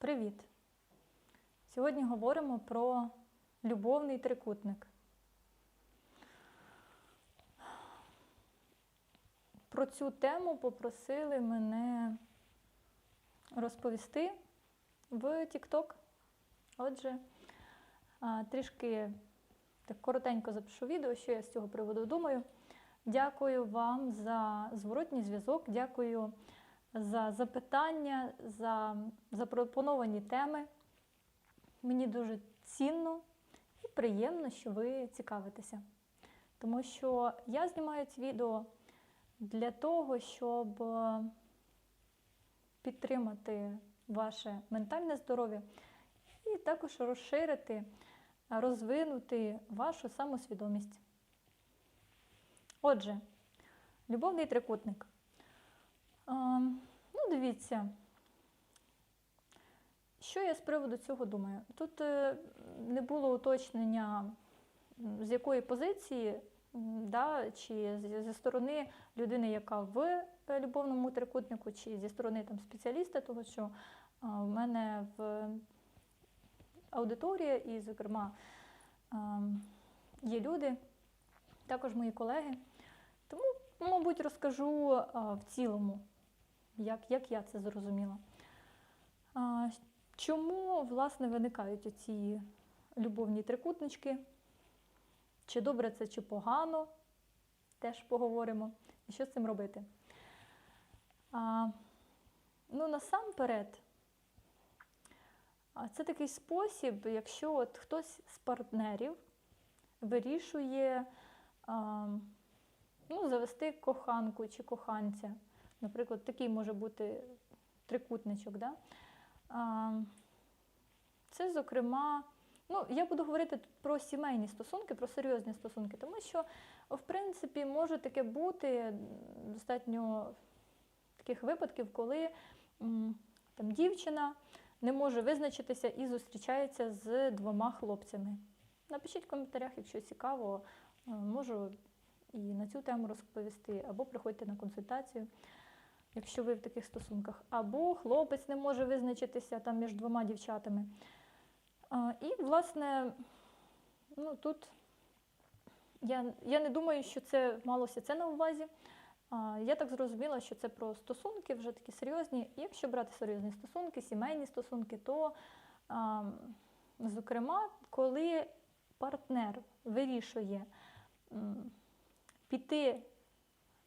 Привіт! Сьогодні говоримо про любовний трикутник. Про цю тему попросили мене розповісти в TikTok. Отже, трішки так коротенько запишу відео, що я з цього приводу думаю. Дякую вам за зворотній зв'язок, дякую за запитання, за запропоновані теми. Мені дуже цінно і приємно, що ви цікавитеся. Тому що я знімаю це відео для того, щоб е, підтримати ваше ментальне здоров'я і також розширити, розвинути вашу самосвідомість. Отже, любовний трикутник. Ну, дивіться, що я з приводу цього думаю? Тут е, не було уточнення, з якої позиції, да, чи зі сторони людини, яка в е, любовному трикутнику, чи зі сторони там, спеціаліста, тому що в мене в аудиторія, і, зокрема, є люди, також мої колеги. Тому, мабуть, розкажу в цілому, як, як я це зрозуміла. А, чому, власне, виникають оці любовні трикутнички? Чи добре це, чи погано? Теж поговоримо. І що з цим робити? А, ну, насамперед, це такий спосіб, якщо от хтось з партнерів вирішує а, ну, завести коханку чи коханця. Наприклад, такий може бути трикутничок. Да? Це, зокрема, ну, я буду говорити про сімейні стосунки, про серйозні стосунки, тому що, в принципі, може таке бути достатньо таких випадків, коли там, дівчина не може визначитися і зустрічається з двома хлопцями. Напишіть в коментарях, якщо цікаво, можу і на цю тему розповісти, або приходьте на консультацію, якщо ви в таких стосунках. Або хлопець не може визначитися там між двома дівчатами. І, власне, ну, тут я, я не думаю, що це малося це на увазі. Я так зрозуміла, що це про стосунки вже такі серйозні. І Якщо брати серйозні стосунки, сімейні стосунки, то, зокрема, коли партнер вирішує піти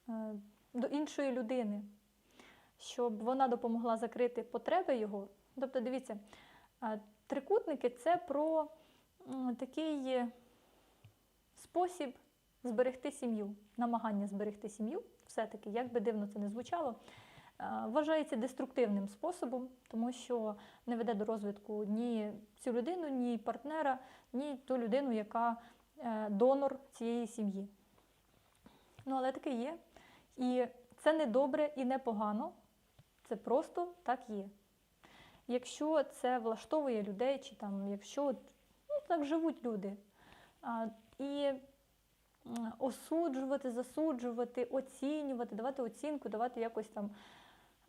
е, до іншої людини, щоб вона допомогла закрити потреби його. Тобто, дивіться, е, трикутники це про такий спосіб зберегти сім'ю, намагання зберегти сім'ю, все-таки, як би дивно це не звучало, е, вважається деструктивним способом, тому що не веде до розвитку ні цю людину, ні партнера, ні ту людину, яка е, донор цієї сім'ї. Ну, але таке є. І це не добре і не погано, це просто так є. Якщо це влаштовує людей, чи там, якщо ну, так живуть люди, а, і осуджувати, засуджувати, оцінювати, давати оцінку, давати якось там.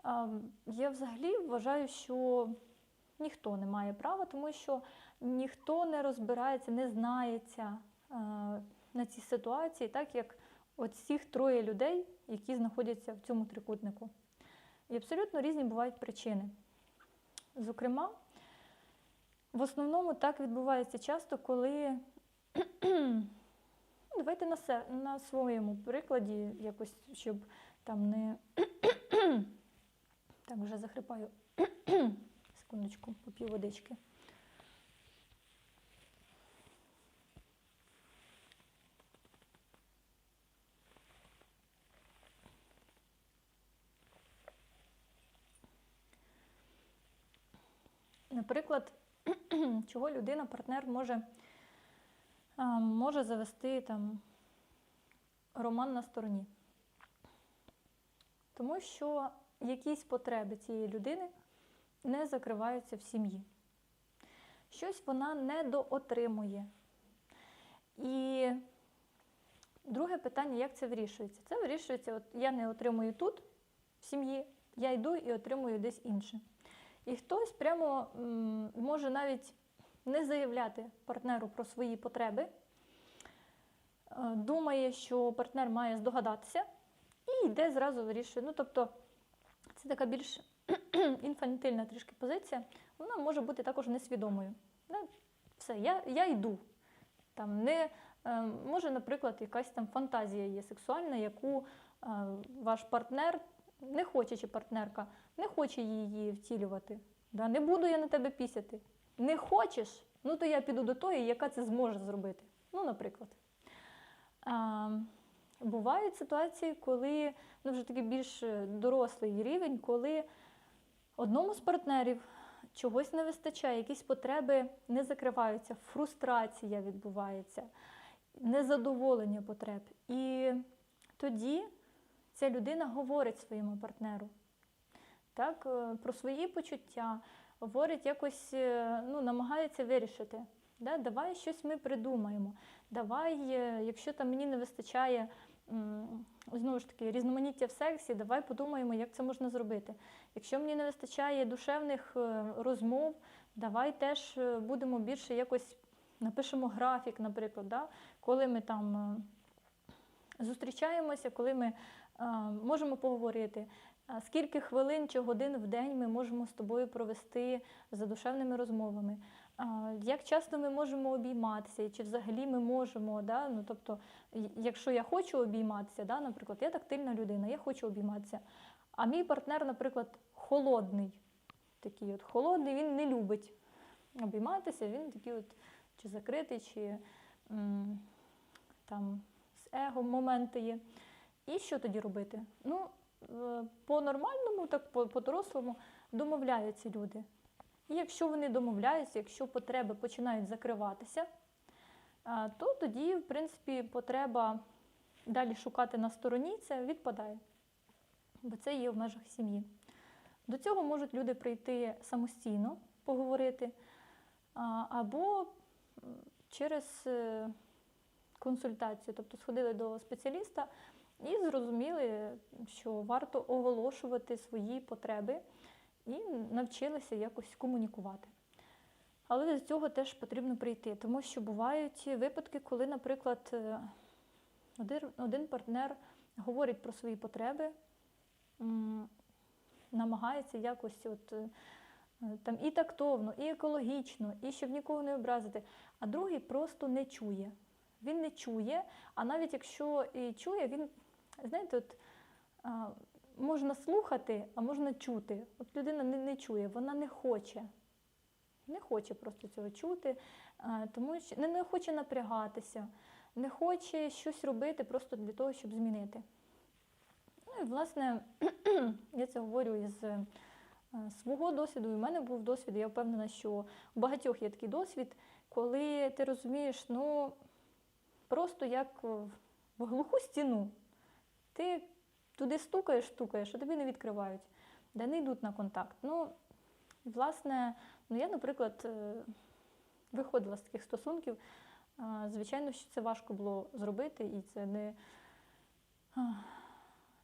А, Я взагалі вважаю, що ніхто не має права, тому що ніхто не розбирається, не знається а, на цій ситуації, так як от троє людей, які знаходяться в цьому трикутнику. І абсолютно різні бувають причини. Зокрема, в основному так відбувається часто, коли ну, давайте на, се, на своєму прикладі, якось, щоб там не так вже захрипаю. Секундочку, поп'ю водички. Наприклад, чого людина, партнер може, може завести там роман на стороні. Тому що якісь потреби цієї людини не закриваються в сім'ї. Щось вона недоотримує. І друге питання, як це вирішується? Це вирішується, от я не отримую тут, в сім'ї, я йду і отримую десь інше. І хтось прямо може навіть не заявляти партнеру про свої потреби, е, думає, що партнер має здогадатися, і йде зразу вирішує. Ну, тобто, це така більш інфантильна трішки позиція, вона може бути також несвідомою. Все, я, я йду. Там не, е, може, наприклад, якась там фантазія є сексуальна, яку е, ваш партнер, не хоче чи партнерка, не хоче її втілювати. Да? Не буду я на тебе пісяти. Не хочеш, ну то я піду до тої, яка це зможе зробити. Ну, наприклад. А, бувають ситуації, коли ну, вже такий більш е, дорослий рівень, коли одному з партнерів чогось не вистачає, якісь потреби не закриваються, фрустрація відбувається, незадоволення потреб. І тоді ця людина говорить своєму партнеру так, е, про свої почуття, говорить якось, е, ну, намагається вирішити. Да? Давай щось ми придумаємо. Давай, е, якщо там мені не вистачає знову ж таки різноманіття в сексі, давай подумаємо, як це можна зробити. Якщо мені не вистачає душевних розмов, давай теж будемо більше якось напишемо графік, наприклад, да? коли ми там зустрічаємося, коли ми можемо поговорити. Скільки хвилин чи годин в день ми можемо з тобою провести за душевними розмовами? Як часто ми можемо обійматися, чи взагалі ми можемо, да? ну, тобто, якщо я хочу обійматися, да, наприклад, я тактильна людина, я хочу обійматися, а мій партнер, наприклад, холодний, такий от холодний, він не любить обійматися, він такий от чи закритий, чи там з его моменти є. І що тоді робити? Ну, е, по-нормальному, так по- по-дорослому домовляються люди. І якщо вони домовляються, якщо потреби починають закриватися, то тоді, в принципі, потреба далі шукати на стороні це відпадає, бо це є в межах сім'ї. До цього можуть люди прийти самостійно, поговорити, або через е, консультацію, тобто сходили до спеціаліста і зрозуміли, що варто оголошувати свої потреби і навчилися якось комунікувати. Але до цього теж потрібно прийти, тому що бувають випадки, коли, наприклад, е, один, партнер говорить про свої потреби, намагається якось от, е, там, і тактовно, і екологічно, і щоб нікого не образити, а другий просто не чує. Він не чує, а навіть якщо і чує, він, знаєте, от, можна слухати, а можна чути. От людина не, не чує, вона не хоче. Не хоче просто цього чути, тому що не, не хоче напрягатися, не хоче щось робити просто для того, щоб змінити. Ну і, власне, я це говорю із е, свого досвіду. І в мене був досвід, я впевнена, що у багатьох є такий досвід, коли ти розумієш, ну просто як в глуху стіну. Ти туди стукаєш, стукаєш, а тобі не відкривають, де не йдуть на контакт. Ну, власне, ну я, наприклад, е, виходила з таких стосунків. Звичайно, що це важко було зробити, і це не,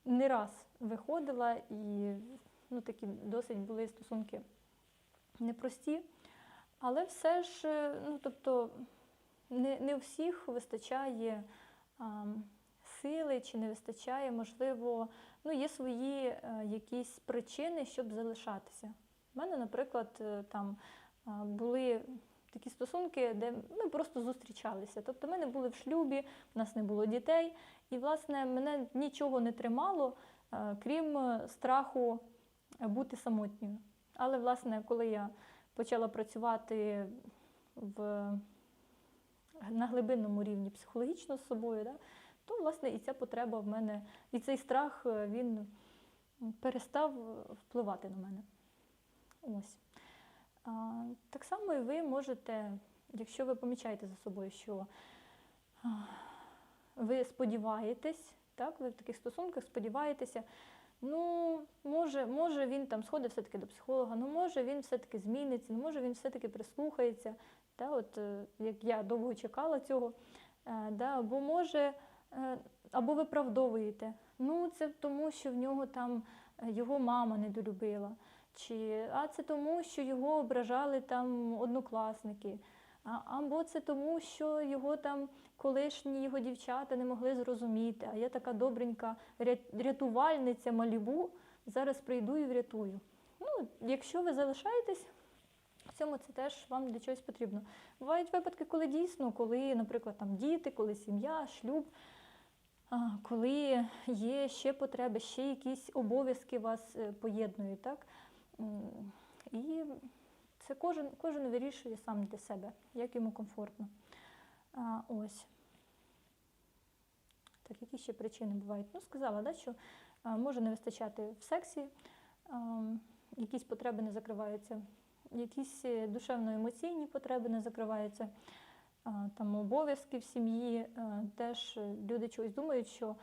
не раз виходила, і ну, такі досить були стосунки непрості. Але все ж, е, ну тобто, не, не у всіх вистачає а, сили чи не вистачає, можливо, ну, є свої е, якісь причини, щоб залишатися. У мене, наприклад, е, там а, були такі стосунки, де ми просто зустрічалися. Тобто ми не були в шлюбі, в нас не було дітей, і, власне, мене нічого не тримало, е, крім е, страху е, бути самотньою. Але, власне, коли я почала працювати в, на глибинному рівні психологічно з собою, да, то власне і ця потреба в мене, і цей страх е, він перестав впливати на мене. Ось. А, так само і ви можете, якщо ви помічаєте за собою, що а, ви сподіваєтесь, так, ви в таких стосунках сподіваєтеся, ну, може, може він там сходить все-таки до психолога, ну може він все-таки зміниться, ну може він все-таки прислухається, та, от, е, як я довго чекала цього, е, да, або може, е, або виправдовуєте. Ну, це тому, що в нього там е, його мама недолюбила, чи а це тому, що його ображали там однокласники, а, або це тому, що його там колишні його дівчата не могли зрозуміти. А я така добренька рятувальниця Малібу, зараз прийду і врятую. Ну, якщо ви залишаєтесь в цьому, це теж вам для чогось потрібно. Бувають випадки, коли дійсно, коли, наприклад, там діти, коли сім'я, шлюб, коли є ще потреби, ще якісь обов'язки вас е, поєднують, так? І це кожен, кожен вирішує сам для себе, як йому комфортно. Ось. Так, які ще причини бувають? Ну, сказала, да, що може не вистачати в сексі, якісь потреби не закриваються, якісь е, душевно-емоційні потреби не закриваються, там обов'язки в сім'ї. е, Теж люди чогось думають, що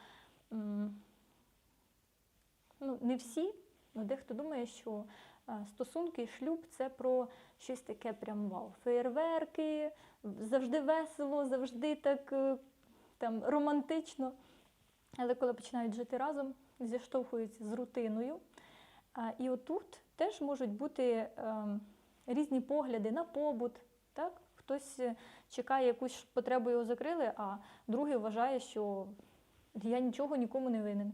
ну, не всі, але дехто думає, що е, стосунки шлюб це про щось таке прям вау. Феєрверки, завжди весело, завжди так е, там романтично. Але коли починають жити разом, зіштовхуються з рутиною. І отут теж можуть бути ем, різні погляди на побут. Так? Хтось е, чекає якусь потребу його закрили, а другий вважає, що я нічого нікому не винен.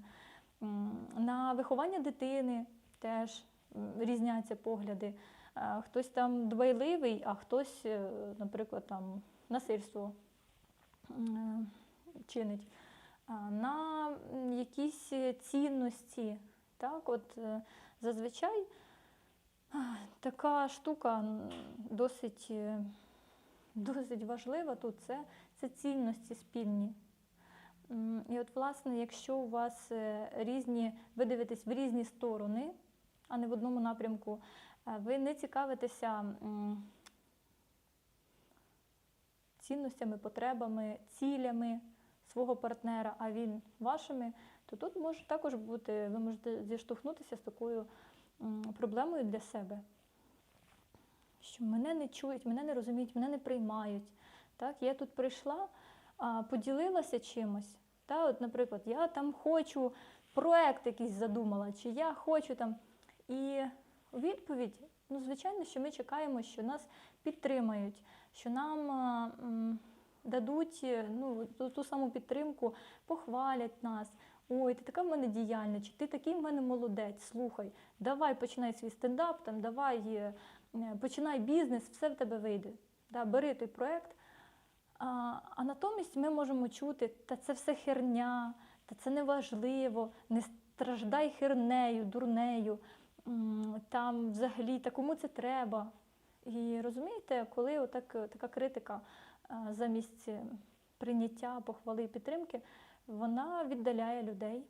На виховання дитини теж різняться погляди. Хтось там дбайливий, а хтось, е, наприклад, там насильство чинить. На якісь е, цінності. Так, от е, зазвичай така штука досить, е, досить важлива тут це, це цінності спільні. І от, власне, якщо у вас е, різні, ви дивитесь в різні сторони, а не в одному напрямку, е, ви не цікавитеся цінностями, потребами, цілями свого партнера, а він вашими, то тут може також бути, ви можете зіштовхнутися з такою проблемою для себе, що мене не чують, мене не розуміють, мене не приймають. Так? Я тут прийшла, поділилася чимось. Та, от, наприклад, я там хочу проект якийсь задумала, чи я хочу там. І відповідь, ну, звичайно, що ми чекаємо, що нас підтримають, що нам дадуть е, ну, ту, ту саму підтримку, похвалять нас. Ой, ти така в мене діяльна, чи ти такий в мене молодець, слухай, давай починай свій стендап, там, давай е, починай бізнес, все в тебе вийде. Да, бери той проект. А, а натомість ми можемо чути, та це все херня, та це неважливо, не страждай хернею, дурнею, там взагалі, та кому це треба. І розумієте, коли отак, така критика замість е, прийняття, похвали і підтримки, вона віддаляє людей.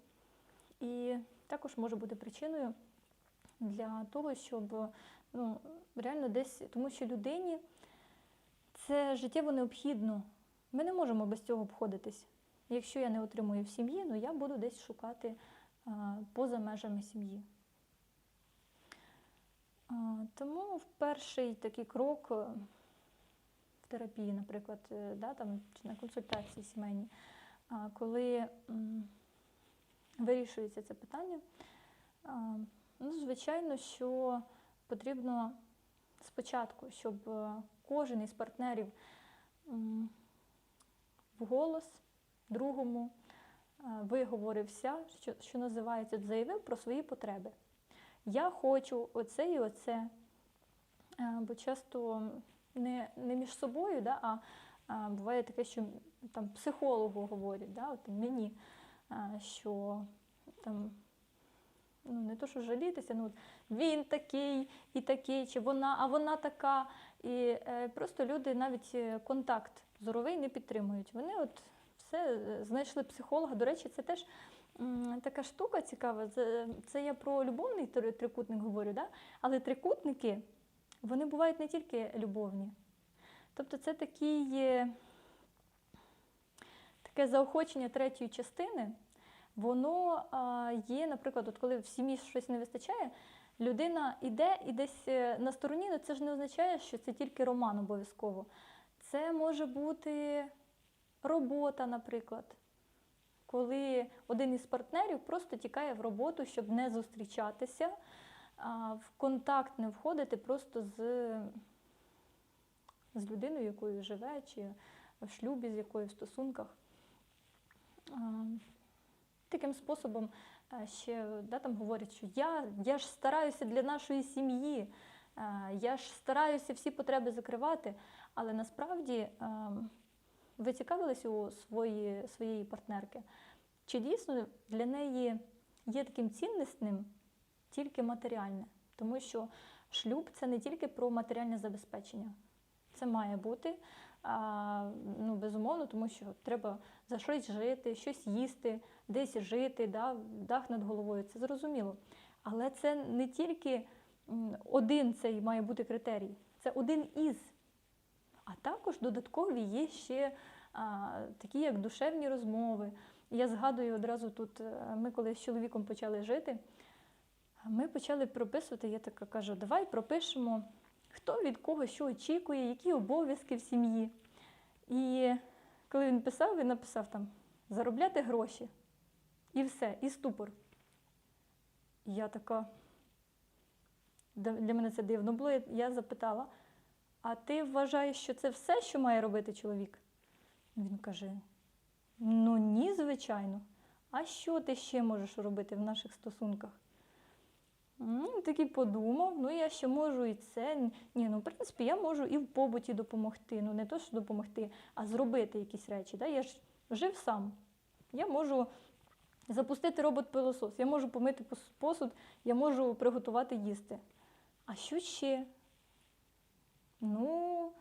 І також може бути причиною для того, щоб ну, реально десь, тому що людині це життєво необхідно. Ми не можемо без цього обходитись. Якщо я не отримую в сім'ї, ну я буду десь шукати а, поза межами сім'ї. Тому в перший такий крок е, в терапії, наприклад, е, да, там, чи на консультації сімейній, а, коли м, вирішується це питання, а, ну, звичайно, що потрібно спочатку, щоб е, кожен із партнерів вголос другому е, виговорився, що, що називається, заявив про свої потреби. Я хочу оце і оце. Е, Бо часто не, не між собою, да, а, а буває таке, що там психологу говорять, да, от мені, що там ну не то, що жалітися, ну він такий і такий, чи вона, а вона така. І е, просто люди навіть е, контакт зоровий не підтримують. Вони от все е, знайшли психолога. До речі, це теж м, така штука цікава. Це, це я про любовний трикутник говорю, да? але трикутники вони бувають не тільки любовні. Тобто це такий, е, таке заохочення третьої частини. Воно є, наприклад, от коли в сім'ї щось не вистачає, людина йде і десь е, на стороні, але це ж не означає, що це тільки роман обов'язково. Це може бути робота, наприклад, коли один із партнерів просто тікає в роботу, щоб не зустрічатися. в контакт не входити просто з, з людиною, якою живе, чи в шлюбі, з якою в стосунках. Таким способом е, ще да, там говорять, що я, я ж стараюся для нашої сім'ї, е, я ж стараюся всі потреби закривати, але насправді е, ви цікавились у свої, своєї партнерки, чи дійсно для неї є таким ціннісним тільки матеріальне? Тому що шлюб це не тільки про матеріальне забезпечення. Це має бути, а, ну, безумовно, тому що треба за щось жити, щось їсти, десь жити, да, дах над головою, це зрозуміло. Але це не тільки один цей має бути критерій, це один із. А також додаткові є ще а, такі, як душевні розмови. Я згадую одразу тут, е, ми коли з чоловіком почали жити, ми почали прописувати, я така кажу, давай пропишемо, хто від кого що очікує, які обов'язки в сім'ї. І коли він писав, він написав там заробляти гроші. І все, і ступор. Я така, для мене це дивно було. Я запитала: а ти вважаєш, що це все, що має робити чоловік? Він каже: Ну ні, звичайно. А що ти ще можеш робити в наших стосунках? Такий подумав, ну я ще можу і це. Ні, ну в принципі, я можу і в побуті допомогти. Ну не то, що допомогти, а зробити якісь речі. Да? Я ж жив сам. Я можу запустити робот-пилосос, я можу помити посуд, я можу приготувати їсти. А що ще? Ну,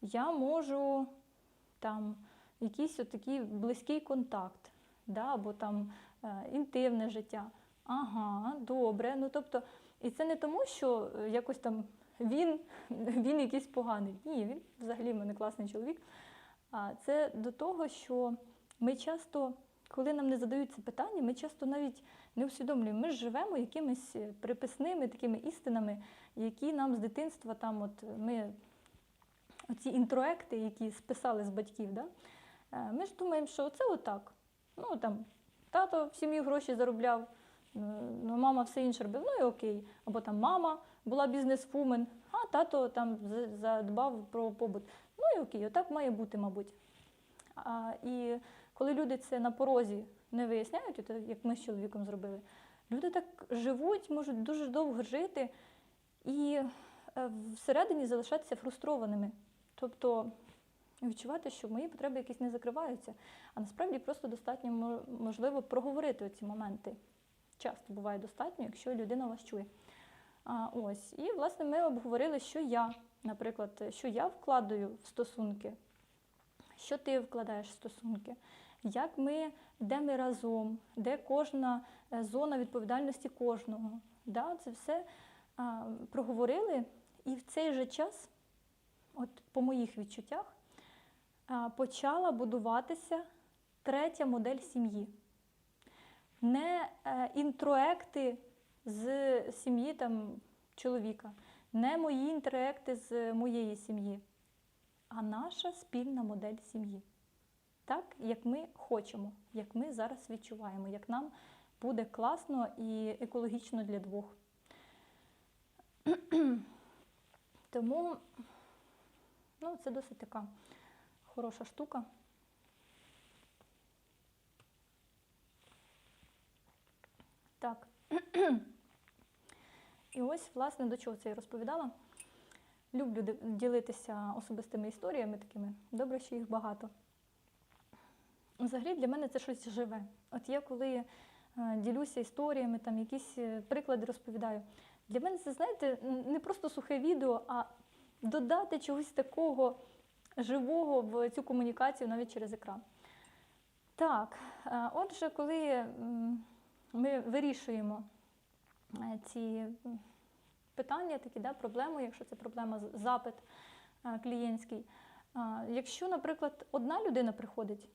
я можу там якийсь отакий близький контакт, да? або там е, інтимне життя. Ага, добре. Ну тобто, і це не тому, що е, якось там він, він якийсь поганий. Ні, він взагалі в мене класний чоловік. А це до того, що ми часто, коли нам не задають це питання, ми часто навіть не усвідомлюємо. Ми ж живемо якимись е, приписними такими істинами, які нам з дитинства там, от ми оці інтроекти, які списали з батьків, да? е, ми ж думаємо, що це отак. Ну там тато в сім'ї гроші заробляв. Ну, мама все інше робила, ну і окей. Або там мама була бізнесвумен, а тато там задбав про побут. Ну і окей, отак має бути, мабуть. А, і коли люди це на порозі не виясняють, от, як ми з чоловіком зробили, люди так живуть, можуть дуже довго жити і е, всередині залишатися фрустрованими. Тобто відчувати, що мої потреби якісь не закриваються. А насправді просто достатньо можливо проговорити ці моменти часто буває достатньо, якщо людина вас чує. А, ось. І, власне, ми обговорили, що я, наприклад, що я вкладаю в стосунки, що ти вкладаєш в стосунки, як ми, де ми разом, де кожна е, зона відповідальності кожного. Да, це все а, проговорили, і в цей же час, от по моїх відчуттях, а, почала будуватися третя модель сім'ї не е, інтроекти з сім'ї там, чоловіка, не мої інтроекти з моєї сім'ї, а наша спільна модель сім'ї. Так, як ми хочемо, як ми зараз відчуваємо, як нам буде класно і екологічно для двох. Тому ну, це досить така хороша штука. Так. І ось, власне, до чого це я розповідала. Люблю ділитися особистими історіями такими. Добре, що їх багато. Взагалі для мене це щось живе. От я коли е, ділюся історіями, там якісь е, приклади розповідаю. Для мене це, знаєте, не просто сухе відео, а додати чогось такого живого в цю комунікацію навіть через екран. Так, е, отже, коли ми вирішуємо е, ці питання, такі да, проблеми, якщо це проблема запит е, клієнтський. Якщо, наприклад, одна людина приходить,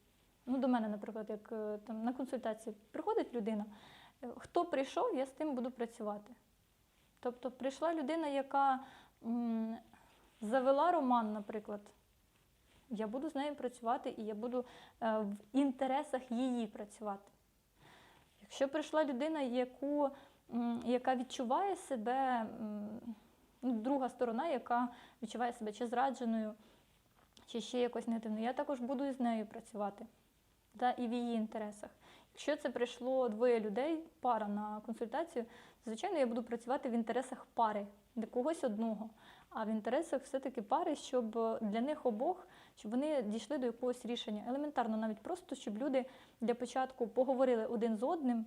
ну до мене, наприклад, як е, там на консультації приходить людина, е, хто прийшов, я з тим буду працювати. Тобто прийшла людина, яка м, завела роман, наприклад. Я буду з нею працювати і я буду е, в інтересах її працювати. Якщо прийшла людина, яку яка відчуває себе, ну, друга сторона, яка відчуває себе чи зрадженою, чи ще якось негативною. Я також буду із нею працювати та і в її інтересах. Якщо це прийшло двоє людей, пара на консультацію, звичайно, я буду працювати в інтересах пари, не когось одного, а в інтересах все-таки пари, щоб для них обох, щоб вони дійшли до якогось рішення. Елементарно, навіть просто, щоб люди для початку поговорили один з одним,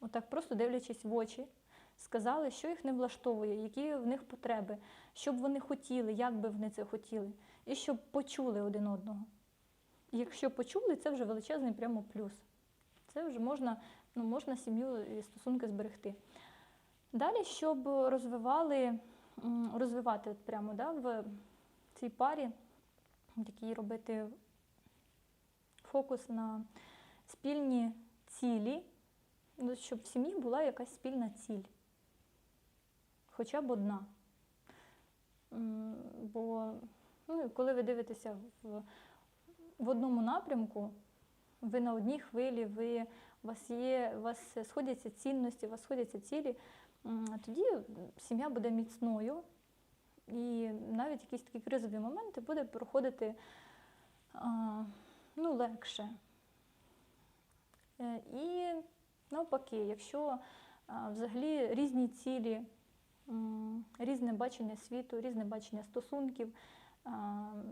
отак просто дивлячись в очі, сказали, що їх не влаштовує, які в них потреби, що б вони хотіли, як би вони це хотіли, і щоб почули один одного. Якщо почули, це вже величезний прямо плюс. Це вже можна, ну, можна сім'ю і стосунки зберегти. Далі, щоб розвивали, розвивати от прямо да, в цій парі, такий робити фокус на спільні цілі, ну, щоб в сім'ї була якась спільна ціль. Хоча б одна. Бо ну, коли ви дивитеся в, в одному напрямку, ви на одній хвилі, ви, у вас є, у вас сходяться цінності, у вас сходяться цілі, тоді сім'я буде міцною, і навіть якісь такі кризові моменти буде проходити ну, легше. Е, І навпаки, якщо взагалі різні цілі, різне бачення світу, різне бачення стосунків,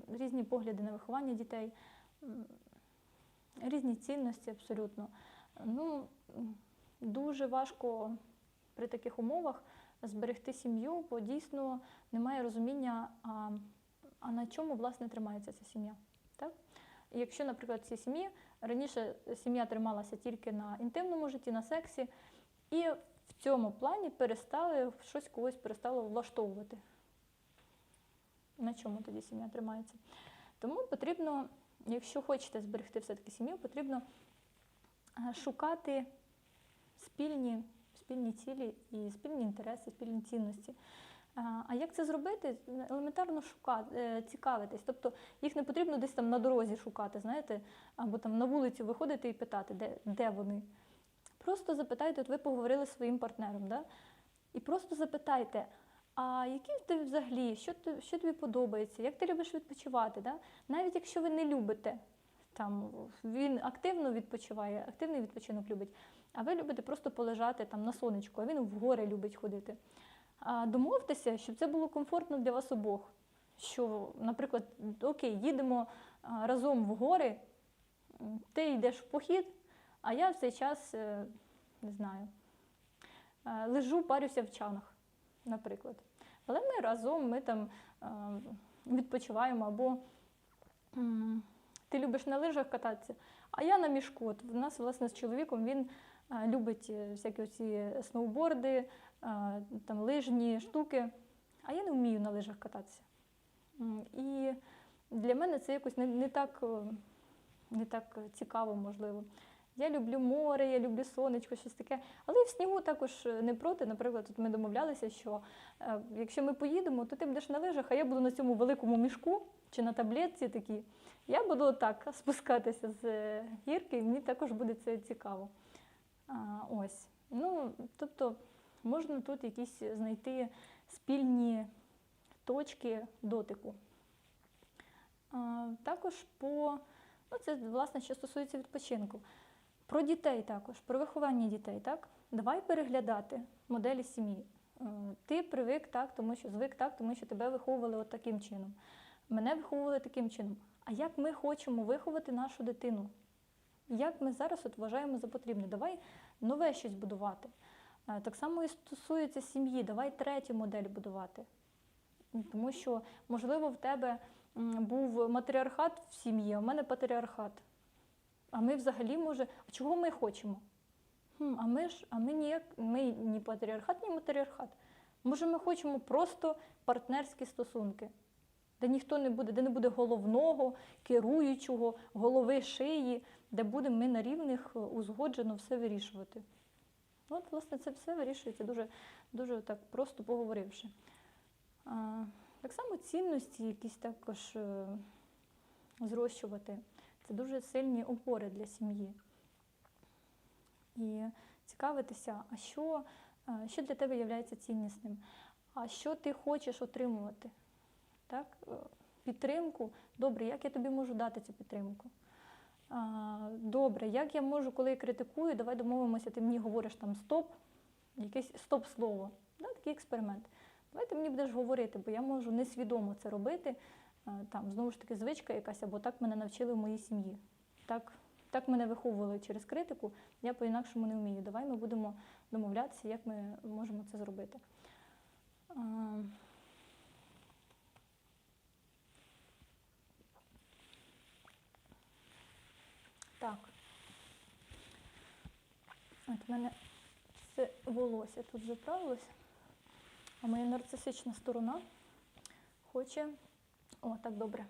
різні погляди на виховання дітей, різні цінності абсолютно. Ну, дуже важко при таких умовах зберегти сім'ю, бо дійсно немає розуміння, а, а на чому власне тримається ця сім'я. Так? Якщо, наприклад, в цій сім'ї раніше сім'я трималася тільки на інтимному житті, на сексі, і в цьому плані перестали щось когось перестало влаштовувати. На чому тоді сім'я тримається? Тому потрібно, якщо хочете зберегти все-таки сім'ю, потрібно шукати спільні, спільні цілі і спільні інтереси, спільні цінності. А як це зробити? Елементарно шукати, е, цікавитись. Тобто їх не потрібно десь там на дорозі шукати, знаєте, або там на вулицю виходити і питати, де, де вони. Просто запитайте, от ви поговорили зі своїм партнером, да? і просто запитайте, а який ти взагалі, що, ти, що тобі подобається, як ти любиш відпочивати? Да? Навіть якщо ви не любите, там, він активно відпочиває, активний відпочинок любить, а ви любите просто полежати там на сонечку, а він в гори любить ходити. Домовтеся, щоб це було комфортно для вас обох. Що, наприклад, окей, їдемо разом в гори, ти йдеш в похід, а я в цей час, е, не знаю, е, лежу, парюся в чанах, наприклад. Але ми разом ми там е, відпочиваємо, або ти любиш на лижах кататися, а я на мішку. От у нас, власне, з чоловіком він любить е, всякі оці сноуборди, там лижні штуки, а я не вмію на лижах кататися. І для мене це якось не, не, так, не так цікаво, можливо. Я люблю море, я люблю сонечко, щось таке. Але в снігу також не проти. Наприклад, тут ми домовлялися, що е, якщо ми поїдемо, то ти будеш на лижах, а я буду на цьому великому мішку чи на таблетці такій. Я буду так спускатися з е, гірки, і мені також буде це цікаво. Ось. Ну, тобто можна тут якісь знайти спільні точки дотику. Також по, ну це власне, що стосується відпочинку. Про дітей також, про виховання дітей, так? Давай переглядати моделі сім'ї. Е, Ти привик так, тому що звик так, тому що тебе виховували от таким чином. Мене виховували таким чином. А як ми хочемо виховати нашу дитину? Як ми зараз от вважаємо за потрібне? Давай нове щось будувати. Е, Так само і стосується сім'ї, давай третю модель будувати. Тому що, можливо, в тебе був матріархат в сім'ї, а в мене патріархат. А ми взагалі може, а чого ми хочемо? Хм, а ми ж, а ми ніяк, ми ні патріархат, ні матріархат. Може, ми хочемо просто партнерські стосунки, де ніхто не буде, де не буде головного, керуючого, голови шиї, де будемо ми на рівних е, узгоджено все вирішувати. Ну, От, власне, це все вирішується дуже, дуже так просто поговоривши. А, так само цінності якісь також е, зрощувати. Це дуже сильні опори для сім'ї. І цікавитися, а що е, що для тебе є ціннісним, а що ти хочеш отримувати. Так? Е, Підтримку. Добре, як я тобі можу дати цю підтримку? Добре, як я можу, коли я критикую, давай домовимося, ти мені говориш там стоп, якесь стоп-слово. Да, такий експеримент. Давай ти мені будеш говорити, бо я можу несвідомо це робити. Там знову ж таки звичка якась, або так мене навчили в моїй сім'ї. Так, так мене виховували через критику, я по-інакшому не вмію. Давай ми будемо домовлятися, як ми можемо це зробити. Так. От в мене все волосся тут заправилось, а моя нарцисична сторона хоче. О, так добре.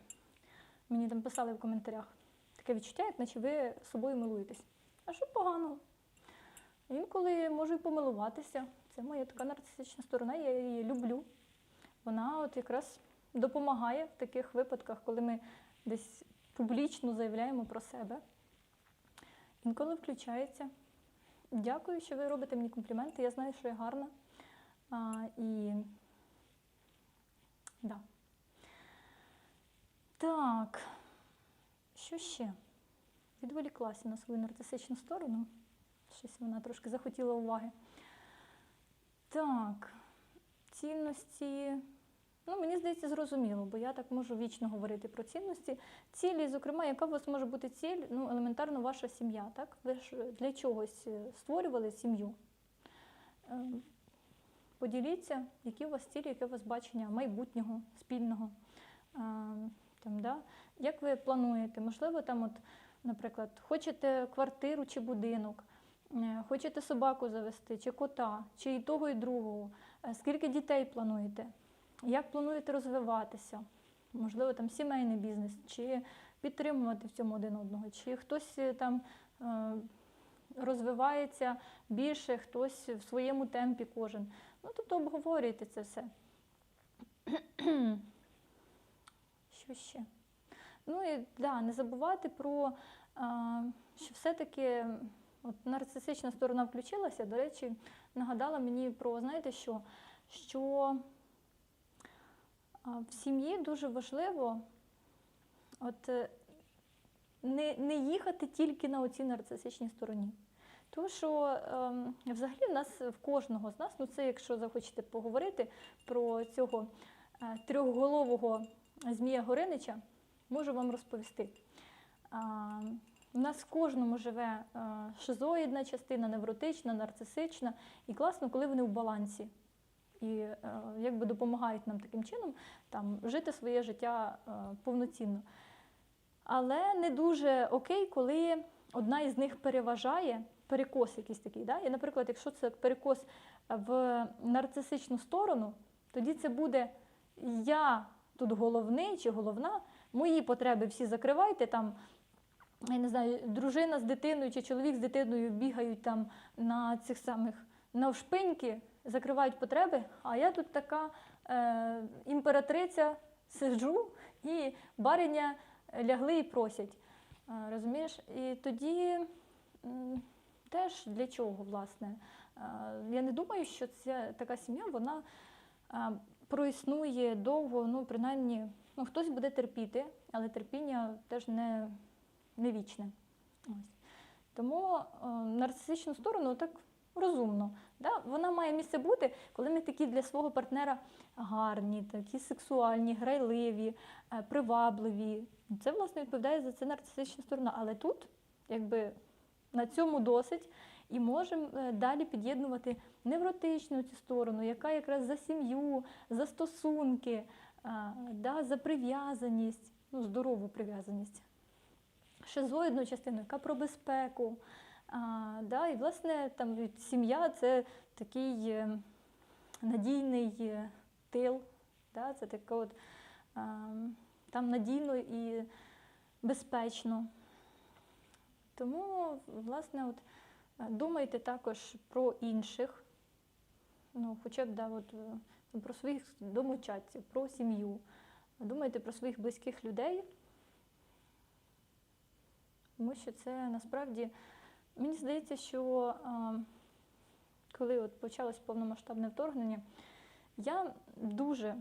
Мені там писали в коментарях. Таке відчуття, як наче ви собою милуєтесь. А що поганого? Інколи можу і помилуватися. Це моя така нарцисична сторона, я її люблю. Вона от якраз допомагає в таких випадках, коли ми десь публічно заявляємо про себе. Інколи включається. Дякую, що ви робите мені компліменти. Я знаю, що я гарна. А, і да. Так, що ще? Відволіклася на свою нарцисичну сторону. Щось вона трошки захотіла уваги. Так, цінності. Ну, мені здається, зрозуміло, бо я так можу вічно говорити про цінності. Цілі, зокрема, яка у вас може бути ціль? Ну, елементарно, ваша сім'я, так? Ви ж для чогось е, створювали сім'ю. Ем, Поділіться, які у вас цілі, яке у вас бачення майбутнього, спільного. Ем, Там, да? Як ви плануєте? Можливо, там, от, наприклад, хочете квартиру чи будинок, е, хочете собаку завести, чи кота, чи і того, і другого. Е, Скільки дітей плануєте? Як плануєте розвиватися? Можливо, там сімейний бізнес, чи підтримувати в цьому один одного, чи хтось е, там е, розвивається більше, хтось в своєму темпі кожен. Ну, тобто обговорюйте це все. Що ще? Ну і да, не забувати про, що все-таки от нарцисична сторона включилася. До речі, нагадала мені про, знаєте що? Що в сім'ї дуже важливо от, е, не, не їхати тільки на оцій нарцисичній стороні. Тому що ем, взагалі в нас в кожного з нас, ну це якщо захочете поговорити про цього е, трьохголового Змія Горинича, можу вам розповісти. У нас в кожному живе е, шизоїдна частина, невротична, нарцисична, і класно, коли вони в балансі. І е, якби допомагають нам таким чином там, жити своє життя е, повноцінно. Але не дуже окей, коли одна із них переважає перекос якийсь такий. Да? І, наприклад, якщо це перекос в нарцисичну сторону, тоді це буде я тут головний чи головна, мої потреби всі закривайте там. Я не знаю, дружина з дитиною чи чоловік з дитиною бігають там на цих самих навшпиньки, закривають потреби, а я тут така е, імператриця сиджу і бариня лягли і просять. Е, розумієш? І тоді теж для чого, власне? Е, я не думаю, що ця така сім'я, вона е, проіснує довго, ну, принаймні, ну, хтось буде терпіти, але терпіння теж не, не вічне. Ось. Тому е, нарцисичну сторону так розумно. Да? Вона має місце бути, коли ми такі для свого партнера гарні, такі сексуальні, грайливі, е, привабливі. Це, власне, відповідає за це нарцисична сторона. Але тут, якби на цьому досить, і можемо е, далі під'єднувати невротичну цю сторону, яка якраз за сім'ю, за стосунки, да, за прив'язаність, ну, здорову прив'язаність. Шизоїдну частину, яка про безпеку. А, да, і, власне, там сім'я це такий е, надійний е, тил, да, це таке от, а, там надійно і безпечно. Тому, власне, от, е, думайте також про інших, ну, хоча б да, от, е, про своїх домочадців, про сім'ю. Думайте про своїх близьких людей, тому що це насправді, мені здається, що коли от почалось повномасштабне вторгнення, я дуже